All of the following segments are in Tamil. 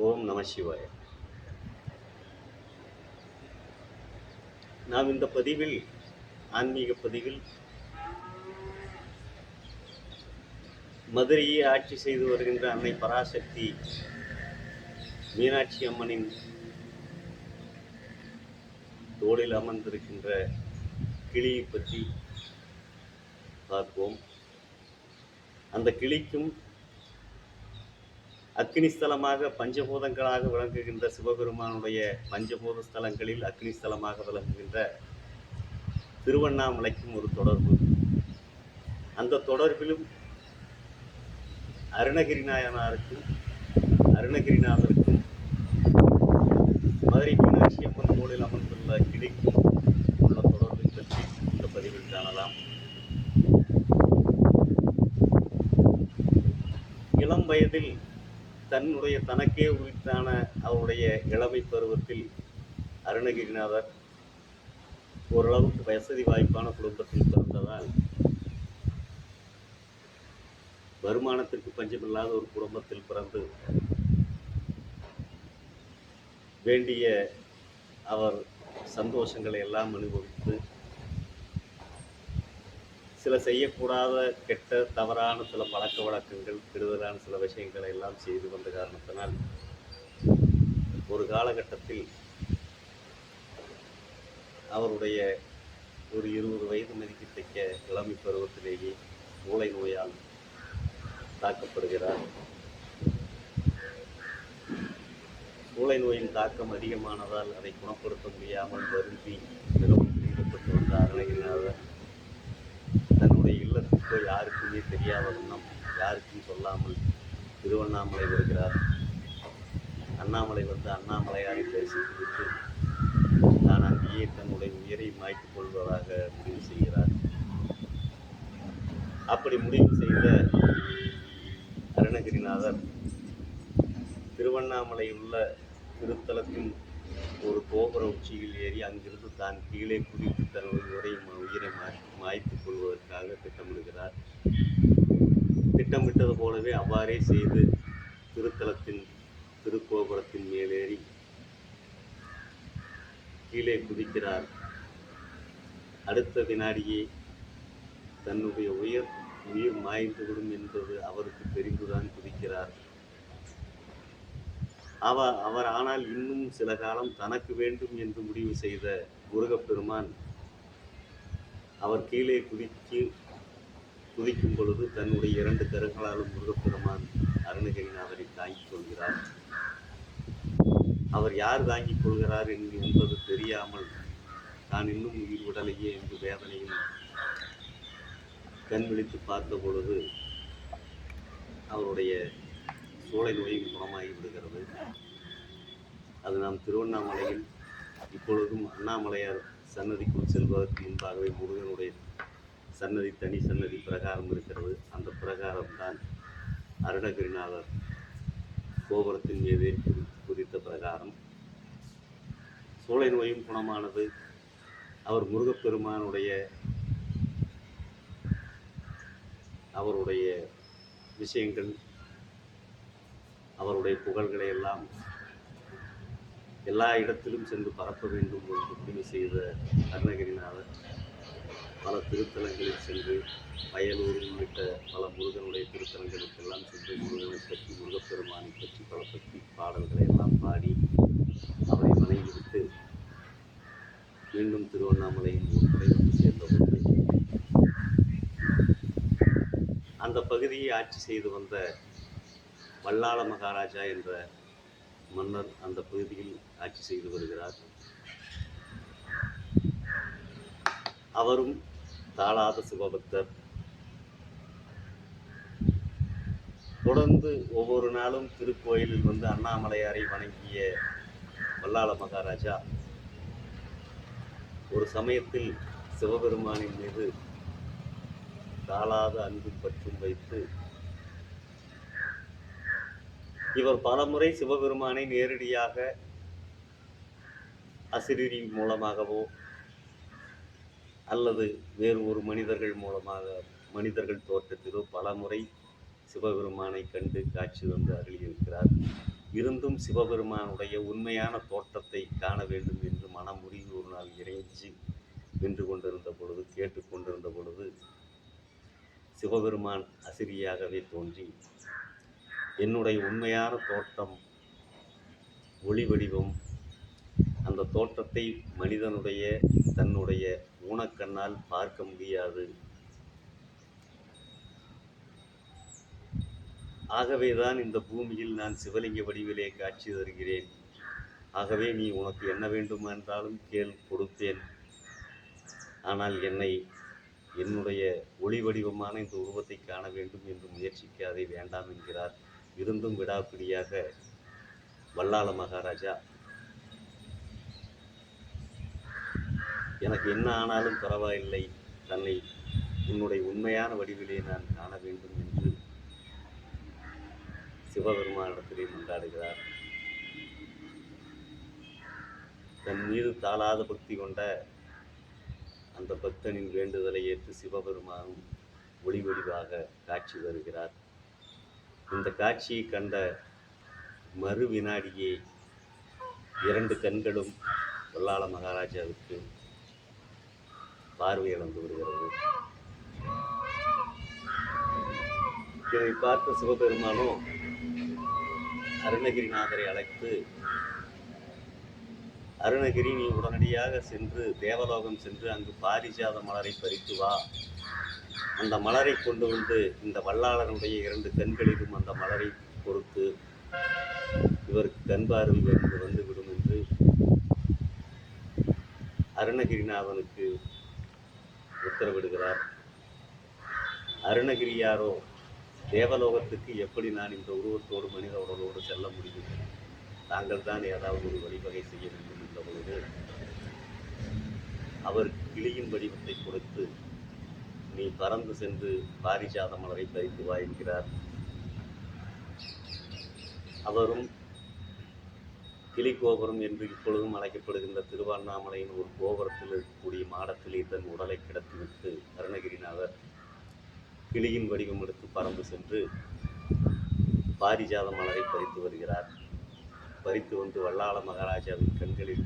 ஓம் நம சிவாய. நாம் இந்த பதிவில் ஆன்மீக பதிவில் மதுரையை ஆட்சி செய்து வருகின்ற அன்னை பராசக்தி மீனாட்சி அம்மனின் தோளில் அமர்ந்திருக்கின்ற கிளியை பற்றி பார்ப்போம். அந்த கிளிக்கும் அக்னி ஸ்தலமாக பஞ்சபூதங்களாக விளங்குகின்ற சிவபெருமானுடைய பஞ்சபூத ஸ்தலங்களில் அக்னி ஸ்தலமாக விளங்குகின்ற திருவண்ணாமலைக்கும் ஒரு தொடர்பு. அந்த தொடர்பிலும் அருணகிரிநாயனாருக்கும் அருணகிரிநாதருக்கும் மதுரை மீனாட்சி அம்மன் கோளில் அமர்ந்துள்ள கிளைக்கும் உள்ள தொடர்பை பற்றி இந்த பதிவில் காணலாம். இளம் வயதில் தன்னுடைய தனக்கே உரித்தான அவருடைய இளமை பருவத்தில் அருணகிரிநாதர் ஓரளவுக்கு வசதி வாய்ப்பான குடும்பத்தில் பிறந்ததால் வருமானத்திற்கு பஞ்சமில்லாத ஒரு குடும்பத்தில் பிறந்து வேண்டிய அவர் சந்தோஷங்களை எல்லாம் அனுபவித்து சில செய்யக்கூடாத கெட்ட தவறான சில பழக்க வழக்கங்கள் கெடுதலான சில விஷயங்களை எல்லாம் செய்து வந்த காரணத்தினால் ஒரு காலகட்டத்தில் அவருடைய ஒரு இருபது வயது மதிக்கத்தக்க இளமை பருவத்திலேயே மூளை நோயால் தாக்கப்படுகிறார். மூளை நோயின் தாக்கம் அதிகமானதால் அதை குணப்படுத்த முடியாமல் வருந்தி மிகவும் ஈடுபட்டு வந்த அருணகிரிநாதர் இப்போ யாருக்குமே தெரியாத வண்ணம் யாருக்கும் சொல்லாமல் திருவண்ணாமலை வருகிறார். அண்ணாமலை வந்து அண்ணாமலையாரை தரிசித்துவிட்டு நான் அங்கேயே தன்னுடைய உயிரை மாய்த்துக் கொள்வதாக முடிவு செய்கிறார். அப்படி முடிவு செய்த அருணகிரிநாதர் திருவண்ணாமலை உள்ள திருத்தலத்தின் உச்சியில் ஏறி அங்கிருந்து தான் கீழே குதித்து தன்னுடைய உரை உயிரை மாய்த்துக் கொள்வதற்காக திட்டமிடுகிறார். திட்டமிட்டது போலவே அவ்வாறே செய்து திருத்தலத்தின் திருக்கோபுரத்தின் மேலேறி கீழே குதிக்கிறார். அடுத்த வினாடியே தன்னுடைய உயிர் உயிர் மாய்ந்துவிடும் என்பது அவருக்கு தெரிந்துதான் குதிக்கிறார். அவ அவர் ஆனால் இன்னும் சில காலம் தனக்கு வேண்டும் என்று முடிவு செய்த முருகப்பெருமான் அவர் கீழே குதித்து குதிக்கும் பொழுது தன்னுடைய இரண்டு கரங்களாலும் முருகப்பெருமான் அருணகிரிநாதரை தாங்கிக் கொள்கிறார். அவர் யார் தாங்கிக் கொள்கிறார் என்று- என்பது தெரியாமல் நான் இன்னும் உயிர் விடலையே என்று வேதனையும் கண் விழித்து பார்த்த பொழுது அவருடைய சோலை நோயும் குணமாகி விடுகிறது. அது நாம் திருவண்ணாமலையில் இப்பொழுதும் அண்ணாமலையார் சன்னதிக்குள் செல்வதற்கு முன்பாகவே முருகனுடைய சன்னதி தனி சன்னதி பிரகாரம் இருக்கிறது. அந்த பிரகாரம் தான் அருணகிரிநாதர் கோபுரத்தின் மீது குறித்த பிரகாரம். சோலை நோயும் குணமானது. அவர் முருகப்பெருமானுடைய அவருடைய விஷயங்கள் அவருடைய புகழ்களை எல்லாம் எல்லா இடத்திலும் சென்று பரப்ப வேண்டும் என்று முடிவு செய்த அருணகிரிநாதர் பல திருத்தலங்களில் சென்று வயலூர் உள்ளிட்ட பல முருகனுடைய திருத்தலங்களுக்கெல்லாம் சென்று முருகனை பற்றி முருகப்பெருமானை பற்றி பல பற்றி பாடல்களை எல்லாம் பாடி அவரை வணங்கிவிட்டு மீண்டும் திருவண்ணாமலையில் ஒரு முறை வந்து சேர்ந்தபோது அந்த பகுதியை ஆட்சி செய்து வந்த வல்லாள மகாராஜா என்ற மன்னர் அந்த பகுதியில் ஆட்சி செய்து வருகிறார். அவரும் தாளாத சிவபக்தர் தொடர்ந்து ஒவ்வொரு நாளும் திருக்கோயிலில் வந்து அண்ணாமலையாரை வணங்கிய வல்லாள மகாராஜா ஒரு சமயத்தில் சிவபெருமானின் மீது தாளாத அன்பு பற்றும் வைத்து இவர் பலமுறை சிவபெருமானை நேரடியாக அசிரிரி மூலமாகவோ அல்லது வேறு ஒரு மனிதர்கள் மூலமாக மனிதர்கள் தோற்றத்திலோ பலமுறை சிவபெருமானை கண்டு காட்சி வந்து அருளியிருக்கிறார். இருந்தும் சிவபெருமானுடைய உண்மையான தோற்றத்தை காண வேண்டும் என்று மனமுருகி ஒரு நாள் இறைஞ்சி நின்று கொண்டிருந்த பொழுது கேட்டுக்கொண்டிருந்த பொழுது சிவபெருமான் அசிரியாகவே தோன்றி என்னுடைய உண்மையான தோற்றம் ஒளி வடிவம். அந்த தோற்றத்தை மனிதனுடைய தன்னுடைய ஊனக்கண்ணால் பார்க்க முடியாது. ஆகவேதான் இந்த பூமியில் நான் சிவலிங்க வடிவிலே காட்சி தருகிறேன். ஆகவே நீ உனக்கு என்ன வேண்டுமென்றாலும் கேள் கொடுத்தேன். ஆனால் என்னை என்னுடைய ஒளி வடிவமான இந்த உருவத்தை காண வேண்டும் என்று முயற்சிக்காதே வேண்டாம் என்கிறார். இருந்தும் விடாப்பிடியாக வல்லாள மகாராஜா எனக்கு என்ன ஆனாலும் பரவாயில்லை தன்னை உன்னுடைய உண்மையான வடிவிலே நான் காண வேண்டும் என்று சிவபெருமானிடத்திலே மன்றாடுகிறார். தன் மீது தாளாத பக்தி கொண்ட அந்த பக்தனின் வேண்டுதலை ஏற்று சிவபெருமானும் ஒளி வடிவாக காட்சி வருகிறார் இந்த காட்சியை கண்ட மறு வினாடியே இரண்டு கண்களும் கொல்லாள மகாராஜாவுக்கு பார்வை இழந்து விடுகிறது. இதை பார்த்த சிவபெருமானும் அருணகிரிநாதரை அழைத்து அருணகிரி நீ உடனடியாக சென்று தேவலோகம் சென்று அங்கு பாரிஜாத மலரை பறித்து வா. அந்த மலரை கொண்டு வந்து இந்த வல்லாளனுடைய இரண்டு கண்களிலும் அந்த மலரை பொறுத்து இவருக்கு கண்பார்வை வந்து வந்துவிடும் என்று அருணகிரிநாதனுக்கு உத்தரவிடுகிறார். அருணகிரியாரோ தேவலோகத்துக்கு எப்படி நான் இந்த உருவத்தோடு மனித உடலோடு செல்ல முடியும்? தாங்கள் தான் ஏதாவது ஒரு வழிவகை செய்ய வேண்டும் என்ற பொழுது அவர் கிளியின் வடிவத்தை கொடுத்து நீ பறந்து சென்று பாரிஜாத மலரை பறித்து வா என்கிறார் அவரும் கிளி கோபுரம் என்று இப்பொழுதும் அழைக்கப்படுகின்ற திருவண்ணாமலையின் ஒரு கோபுரத்தில் இருக்கக்கூடிய மாடத்திலே தன் உடலை கிடத்திவிட்டு அருணகிரிநாதர் கிளியின் வடிவம் எடுத்து பறந்து சென்று பாரிஜாத மலரை பறித்து வருகிறார். பறித்து வந்து வல்லாள மகாராஜாவின் கண்களில்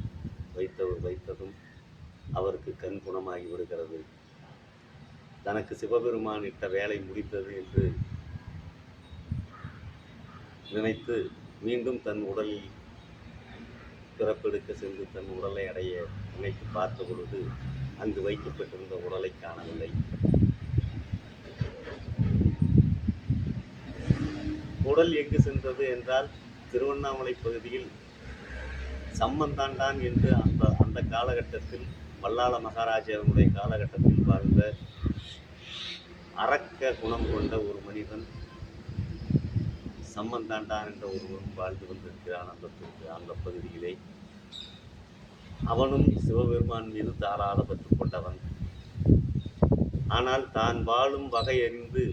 வைத்த வைத்ததும் அவருக்கு கண் குணமாகி விடுகிறது தனக்கு சிவபெருமான் இட்ட வேலை முடிந்தது என்று நினைத்து மீண்டும் தன் உடலில் பிறப்பெடுக்க சென்று தன் உடலை அடைய நினைத்து பார்த்த பொழுது அங்கு வைக்கப்பட்டிருந்த உடலை காணவில்லை. உடல் எங்கு சென்றது என்றால் திருவண்ணாமலை பகுதியில் சம்மந்தாண்டான் என்று அந்த அந்த காலகட்டத்தில் வல்லாள மகாராஜாவினுடைய காலகட்டத்தில் வாழ்ந்த அரக்க குணம் கொண்ட ஒரு மனிதன் சம்பந்தாண்டான் என்ற ஒருவரும் வாழ்ந்து வந்திருக்கிறான் அந்த அந்த பகுதியிலே அவனும் சிவபெருமான் மீது தாராள பற்று கொண்டவன். ஆனால் தான் வாழும் வகை அறிந்து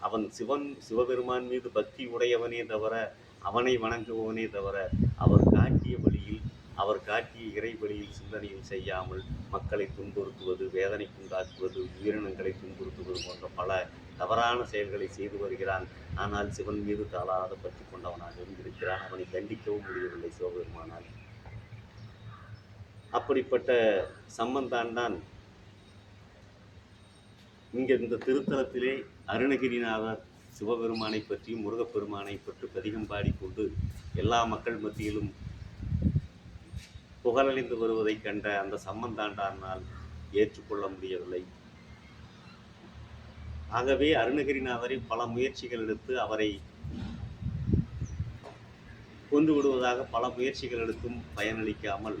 அவன் சிவன் சிவபெருமான் மீது பக்தி உடையவனே தவிர அவனை வணங்குபவனே தவிர அவர் காட்டிய அவர் காட்டிய இறைவழியில் சிந்தனையும் செய்யாமல் மக்களை துன்புறுத்துவது வேதனைக்குண்டாக்குவது உயிரினங்களை துன்புறுத்துவது போன்ற பல தவறான செயல்களை செய்து வருகிறான். ஆனால் சிவன் மீது தாளாத பற்றி கொண்டவனாக இருந்திருக்கிறான். அவனை கண்டிக்கவும் முடியவில்லை சிவபெருமானால். அப்படிப்பட்ட சம்பந்தான் தான் இங்கே இந்த திருத்தலத்திலே அருணகிரிநாதர் சிவபெருமானை பற்றியும் முருகப்பெருமானை பற்றி பதிகம் பாடிக்கொண்டு எல்லா மக்கள் மத்தியிலும் புகழடைந்து வருவதைக் கண்ட அந்த சம்பந்தாண்டானால் ஏற்றுக்கொள்ள முடியவில்லை. ஆகவே அருணகிரிநாதரை பல முயற்சிகள் எடுத்து அவரை கொண்டு விடுவதாக பல முயற்சிகள் எடுத்தும் பயனளிக்காமல்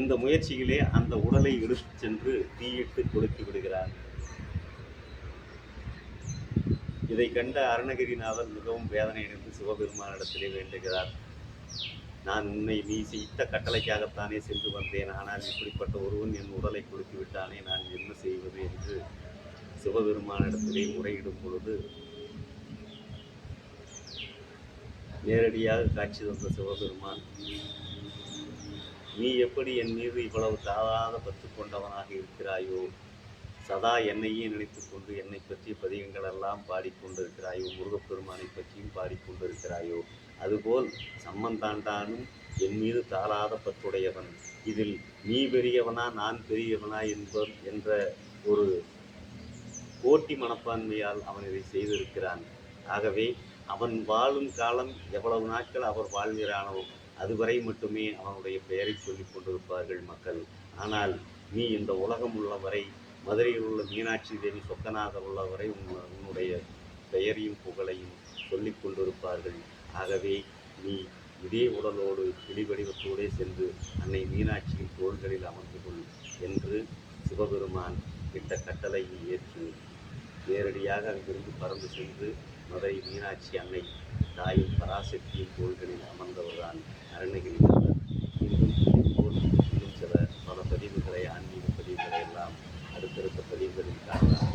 இந்த முயற்சிகளே அந்த உடலை எடுத்துச் சென்று தீயிட்டு கொடுத்து விடுகிறார். இதை கண்ட அருணகிரிநாதர் மிகவும் வேதனையடைந்து சிவபெருமானிடத்திலே வேண்டுகிறார். நான் உன்னை நீ இட்ட கட்டளைக்காகத்தானே சென்று வந்தேன். ஆனால் இப்படிப்பட்ட ஒருவன் என் உடலை கொடுத்து விட்டானே நான் என்ன செய்வது என்று சிவபெருமானிடத்திலே முறையிடும் பொழுது நேரடியாக காட்சி தந்த சிவபெருமான் நீ எப்படி என் மீது இவ்வளவு தாழாத பற்று கொண்டவனாக இருக்கிறாயோ? சதா என்னையே நினைத்துக்கொண்டு என்னை பற்றிய பதிகங்கள் எல்லாம் பாடிக்கொண்டிருக்கிறாயோ முருகப்பெருமானை பற்றியும் பாடிக்கொண்டிருக்கிறாயோ அதுபோல் சம்மந்தாண்டானும் என் மீது தாராத பற்றுடையவன். இதில் நீ பெரியவனா நான் பெரியவனா என்ப என்ற ஒரு போட்டி மனப்பான்மையால் அவன் இதை செய்திருக்கிறான். ஆகவே அவன் வாழும் காலம் எவ்வளவு நாட்கள் அவர் வாழ்கிறானோ அதுவரை மட்டுமே அவனுடைய பெயரை சொல்லிக் கொண்டிருப்பார்கள் மக்கள். ஆனால் நீ இந்த உலகம் உள்ளவரை மதுரையில் உள்ள மீனாட்சி தேவி சொக்கநாதர் உள்ளவரை உன் உன்னுடைய பெயரையும் புகழையும் சொல்லிக் கொண்டிருப்பார்கள். ஆகவே நீ இதே உடலோடு கிளிவடிவத்தோடே சென்று அன்னை மீனாட்சியின் தோள்களில் அமர்ந்து கொள் என்று சிவபெருமான் இட்ட கட்டளையை ஏற்று நேரடியாக அங்கிருந்து பறந்து சென்று மதுரை மீனாட்சி அன்னை தாயும் பராசக்தியின் தோள்களில் அமர்ந்தவர்தான் அருணகிரிநாதர் இன்னும் இதேபோல் இன்னும் சில பல பதிவுகளை ஆன்மீக பதிவுகளை எல்லாம் அடுத்தடுத்த பதிவுகளில் காணலாம்